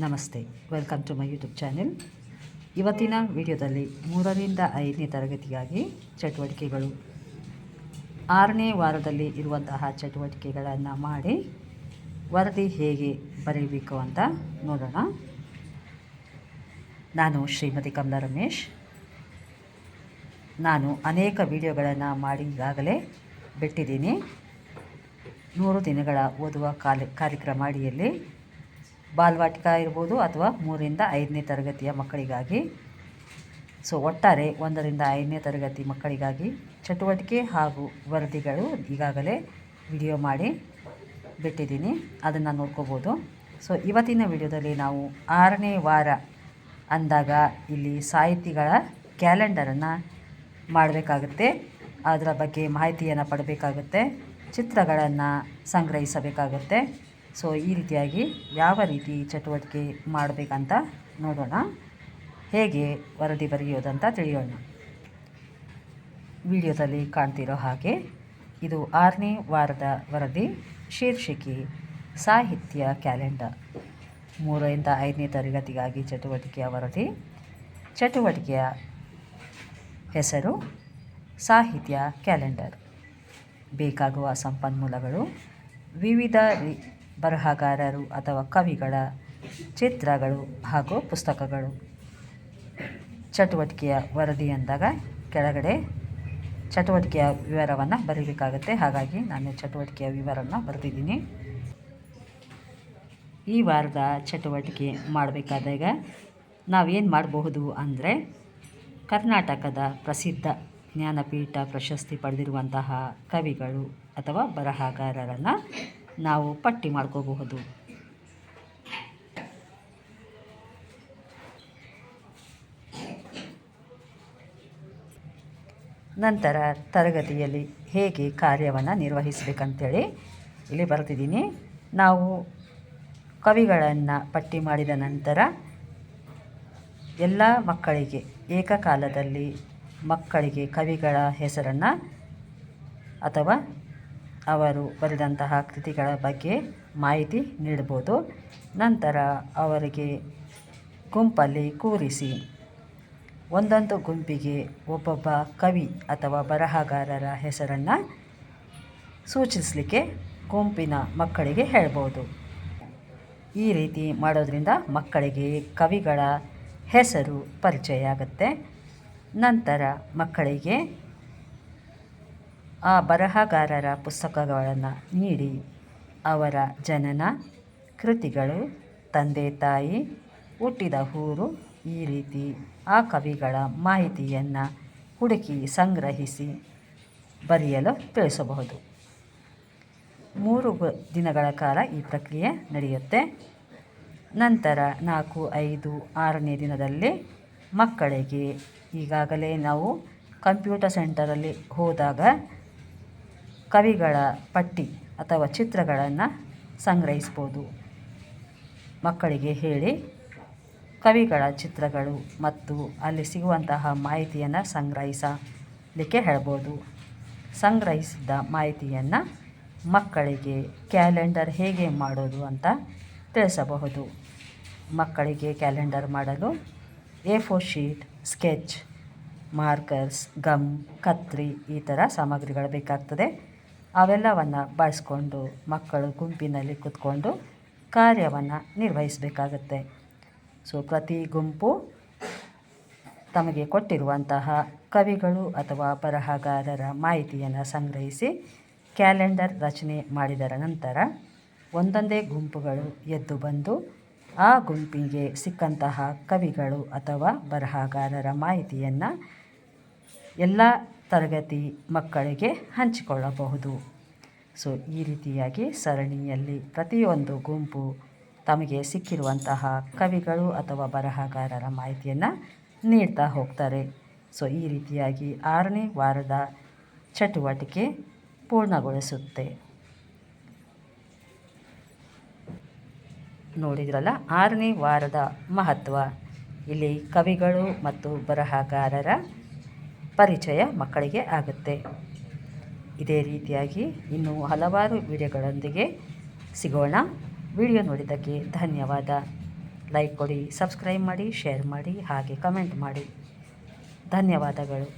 ನಮಸ್ತೆ. Welcome to my YouTube channel. ಇವತ್ತಿನ ವಿಡಿಯೋದಲ್ಲಿ ಮೂರರಿಂದ ಐದನೇ ತರಗತಿಗಾಗಿ ಚಟುವಟಿಕೆಗಳು. ಆರನೇ ವಾರದಲ್ಲಿ ಇರುವಂತಹ ಚಟುವಟಿಕೆಗಳನ್ನು ಮಾಡಿ ವರದಿ ಹೇಗೆ ಬರೀಬೇಕು ಅಂತ ನೋಡೋಣ. ನಾನು ಶ್ರೀಮತಿ ಕಮಲಾ ರಮೇಶ್. ನಾನು ಅನೇಕ ವಿಡಿಯೋಗಳನ್ನು ಮಾಡಿ ಈಗಾಗಲೇ ಬಿಟ್ಟಿದ್ದೀನಿ. ನೂರು ದಿನಗಳ ಓದುವ ಕಾಲ ಕಾರ್ಯಕ್ರಮ ಅಡಿಯಲ್ಲಿ ಬಾಲ್ವಾಟಿಕ ಇರ್ಬೋದು ಅಥವಾ ಮೂರಿಂದ ಐದನೇ ತರಗತಿಯ ಮಕ್ಕಳಿಗಾಗಿ. ಸೊ ಒಟ್ಟಾರೆ ಒಂದರಿಂದ ಐದನೇ ತರಗತಿ ಮಕ್ಕಳಿಗಾಗಿ ಚಟುವಟಿಕೆ ಹಾಗೂ ವರದಿಗಳು ಈಗಾಗಲೇ ವಿಡಿಯೋ ಮಾಡಿ ಬಿಟ್ಟಿದ್ದೀನಿ. ಅದನ್ನು ನೋಡ್ಕೋಬೋದು. ಸೊ ಇವತ್ತಿನ ವಿಡಿಯೋದಲ್ಲಿ ನಾವು ಆರನೇ ವಾರ ಅಂದಾಗ ಇಲ್ಲಿ ಸಾಹಿತಿಗಳ ಕ್ಯಾಲೆಂಡರನ್ನು ಮಾಡಬೇಕಾಗುತ್ತೆ. ಅದರ ಬಗ್ಗೆ ಮಾಹಿತಿಯನ್ನು ಪಡಬೇಕಾಗುತ್ತೆ. ಚಿತ್ರಗಳನ್ನು ಸಂಗ್ರಹಿಸಬೇಕಾಗುತ್ತೆ. ಸೊ ಈ ರೀತಿಯಾಗಿ ಯಾವ ರೀತಿ ಚಟುವಟಿಕೆ ಮಾಡಬೇಕಂತ ನೋಡೋಣ. ಹೇಗೆ ವರದಿ ಬರೆಯೋದಂತ ತಿಳಿಯೋಣ. ವಿಡಿಯೋದಲ್ಲಿ ಕಾಣ್ತಿರೋ ಹಾಗೆ ಇದು ಆರನೇ ವಾರದ ವರದಿ. ಶೀರ್ಷಿಕೆ, ಸಾಹಿತ್ಯ ಕ್ಯಾಲೆಂಡರ್. ಮೂರರಿಂದ ಐದನೇ ತರಗತಿಗಾಗಿ ಚಟುವಟಿಕೆಯ ವರದಿ. ಚಟುವಟಿಕೆಯ ಹೆಸರು, ಸಾಹಿತ್ಯ ಕ್ಯಾಲೆಂಡರ್. ಬೇಕಾಗುವ ಸಂಪನ್ಮೂಲಗಳು ವಿವಿಧ ಬರಹಗಾರರು ಅಥವಾ ಕವಿಗಳ ಚಿತ್ರಗಳು ಹಾಗೂ ಪುಸ್ತಕಗಳು. ಚಟುವಟಿಕೆಯ ವರದಿ ಅಂದಾಗ ಕೆಳಗಡೆ ಚಟುವಟಿಕೆಯ ವಿವರವನ್ನು ಬರೀಬೇಕಾಗುತ್ತೆ. ಹಾಗಾಗಿ ನಾನು ಚಟುವಟಿಕೆಯ ವಿವರವನ್ನು ಬರೆದಿದ್ದೀನಿ. ಈ ವಾರದ ಚಟುವಟಿಕೆ ಮಾಡಬೇಕಾದಾಗ ನಾವೇನು ಮಾಡಬಹುದು ಅಂದರೆ ಕರ್ನಾಟಕದ ಪ್ರಸಿದ್ಧ ಜ್ಞಾನಪೀಠ ಪ್ರಶಸ್ತಿ ಪಡೆದಿರುವಂತಹ ಕವಿಗಳು ಅಥವಾ ಬರಹಗಾರರನ್ನು ನಾವು ಪಟ್ಟಿ ಮಾಡ್ಕೋಬಹುದು. ನಂತರ ತರಗತಿಯಲ್ಲಿ ಹೇಗೆ ಕಾರ್ಯವನ್ನು ನಿರ್ವಹಿಸಬೇಕಂತೇಳಿ ಇಲ್ಲಿ ಬರ್ತಿದ್ದೀನಿ. ನಾವು ಕವಿಗಳನ್ನು ಪಟ್ಟಿ ಮಾಡಿದ ನಂತರ ಎಲ್ಲ ಮಕ್ಕಳಿಗೆ ಏಕಕಾಲದಲ್ಲಿ ಮಕ್ಕಳಿಗೆ ಕವಿಗಳ ಹೆಸರನ್ನು ಅಥವಾ ಅವರು ಬರೆದಂತಹ ಕೃತಿಗಳ ಬಗ್ಗೆ ಮಾಹಿತಿ ನೀಡ್ಬೋದು. ನಂತರ ಅವರಿಗೆ ಗುಂಪಲ್ಲಿ ಕೂರಿಸಿ, ಒಂದೊಂದು ಗುಂಪಿಗೆ ಒಬ್ಬೊಬ್ಬ ಕವಿ ಅಥವಾ ಬರಹಗಾರರ ಹೆಸರನ್ನು ಸೂಚಿಸಲಿಕ್ಕೆ ಗುಂಪಿನ ಮಕ್ಕಳಿಗೆ ಹೇಳ್ಬೋದು. ಈ ರೀತಿ ಮಾಡೋದರಿಂದ ಮಕ್ಕಳಿಗೆ ಕವಿಗಳ ಹೆಸರು ಪರಿಚಯ ಆಗುತ್ತೆ. ನಂತರ ಮಕ್ಕಳಿಗೆ ಆ ಬರಹಗಾರರ ಪುಸ್ತಕಗಳನ್ನು ನೀಡಿ. ಅವರ ಜನನ ಕೃತಿಗಳು, ತಂದೆ ತಾಯಿ, ಹುಟ್ಟಿದ ಊರು, ಈ ರೀತಿ ಆ ಕವಿಗಳ ಮಾಹಿತಿಯನ್ನು ಹುಡುಕಿ ಸಂಗ್ರಹಿಸಿ ಬರೆಯಲು ತಿಳಿಸಬಹುದು. ಮೂರು ದಿನಗಳ ಕಾಲ ಈ ಪ್ರಕ್ರಿಯೆ ನಡೆಯುತ್ತೆ. ನಂತರ ನಾಲ್ಕು, ಐದು, ಆರನೇ ದಿನದಲ್ಲಿ ಮಕ್ಕಳಿಗೆ ಈಗಾಗಲೇ ನಾವು ಕಂಪ್ಯೂಟರ್ ಸೆಂಟರಲ್ಲಿ ಹೋದಾಗ ಕವಿಗಳ ಪಟ್ಟಿ ಅಥವಾ ಚಿತ್ರಗಳನ್ನು ಸಂಗ್ರಹಿಸ್ಬೋದು. ಮಕ್ಕಳಿಗೆ ಹೇಳಿ ಕವಿಗಳ ಚಿತ್ರಗಳು ಮತ್ತು ಅಲ್ಲಿ ಸಿಗುವಂತಹ ಮಾಹಿತಿಯನ್ನು ಸಂಗ್ರಹಿಸಲಿಕ್ಕೆ ಹೇಳ್ಬೋದು. ಸಂಗ್ರಹಿಸಿದ ಮಾಹಿತಿಯನ್ನು ಮಕ್ಕಳಿಗೆ ಕ್ಯಾಲೆಂಡರ್ ಹೇಗೆ ಮಾಡೋದು ಅಂತ ತಿಳಿಸಬಹುದು. ಮಕ್ಕಳಿಗೆ ಕ್ಯಾಲೆಂಡರ್ ಮಾಡಲು A four sheet, sketch, markers, gum, ಕತ್ರಿ ಈ ಥರ ಸಾಮಗ್ರಿಗಳು ಬೇಕಾಗ್ತದೆ. ಅವೆಲ್ಲವನ್ನು ಬಳಸ್ಕೊಂಡು ಮಕ್ಕಳು ಗುಂಪಿನಲ್ಲಿ ಕೂತ್ಕೊಂಡು ಕಾರ್ಯವನ್ನು ನಿರ್ವಹಿಸಬೇಕಾಗತ್ತೆ. ಸೊ ಪ್ರತಿ ಗುಂಪು ತಮಗೆ ಕೊಟ್ಟಿರುವಂತಹ ಕವಿಗಳು ಅಥವಾ ಬರಹಗಾರರ ಮಾಹಿತಿಯನ್ನು ಸಂಗ್ರಹಿಸಿ ಕ್ಯಾಲೆಂಡರ್ ರಚನೆ ಮಾಡಿದರ ನಂತರ ಒಂದೊಂದೇ ಗುಂಪುಗಳು ಎದ್ದು ಬಂದು ಆ ಗುಂಪಿಗೆ ಸಿಕ್ಕಂತಹ ಕವಿಗಳು ಅಥವಾ ಬರಹಗಾರರ ಮಾಹಿತಿಯನ್ನು ಎಲ್ಲ ತರಗತಿ ಮಕ್ಕಳಿಗೆ ಹಂಚಿಕೊಳ್ಳಬಹುದು. ಸೊ, ಈ ರೀತಿಯಾಗಿ ಸರಣಿಯಲ್ಲಿ ಪ್ರತಿಯೊಂದು ಗುಂಪು ತಮಗೆ ಸಿಕ್ಕಿರುವಂತಹ ಕವಿಗಳು ಅಥವಾ ಬರಹಗಾರರ ಮಾಹಿತಿಯನ್ನು ನೀಡ್ತಾ ಹೋಗ್ತಾರೆ. ಸೊ, ಈ ರೀತಿಯಾಗಿ ಆರನೇ ವಾರದ ಚಟುವಟಿಕೆ ಪೂರ್ಣಗೊಳಿಸುತ್ತೆ. ನೋಡಿದ್ರಲ್ಲ, ಆರನೇ ವಾರದ ಮಹತ್ವ. ಇಲ್ಲಿ ಕವಿಗಳು ಮತ್ತು ಬರಹಗಾರರ ಪರಿಚಯ ಮಕ್ಕಳಿಗೆ ಆಗುತ್ತೆ. ಇದೇ ರೀತಿಯಾಗಿ ಇನ್ನೂ ಹಲವಾರು ವಿಡಿಯೋಗಳೊಂದಿಗೆ ಸಿಗೋಣ. ವಿಡಿಯೋ ನೋಡಿದ್ದಕ್ಕೆ ಧನ್ಯವಾದ. ಲೈಕ್ ಕೊಡಿ, ಸಬ್ಸ್ಕ್ರೈಬ್ ಮಾಡಿ, ಶೇರ್ ಮಾಡಿ, ಹಾಗೆ ಕಮೆಂಟ್ ಮಾಡಿ. ಧನ್ಯವಾದಗಳು.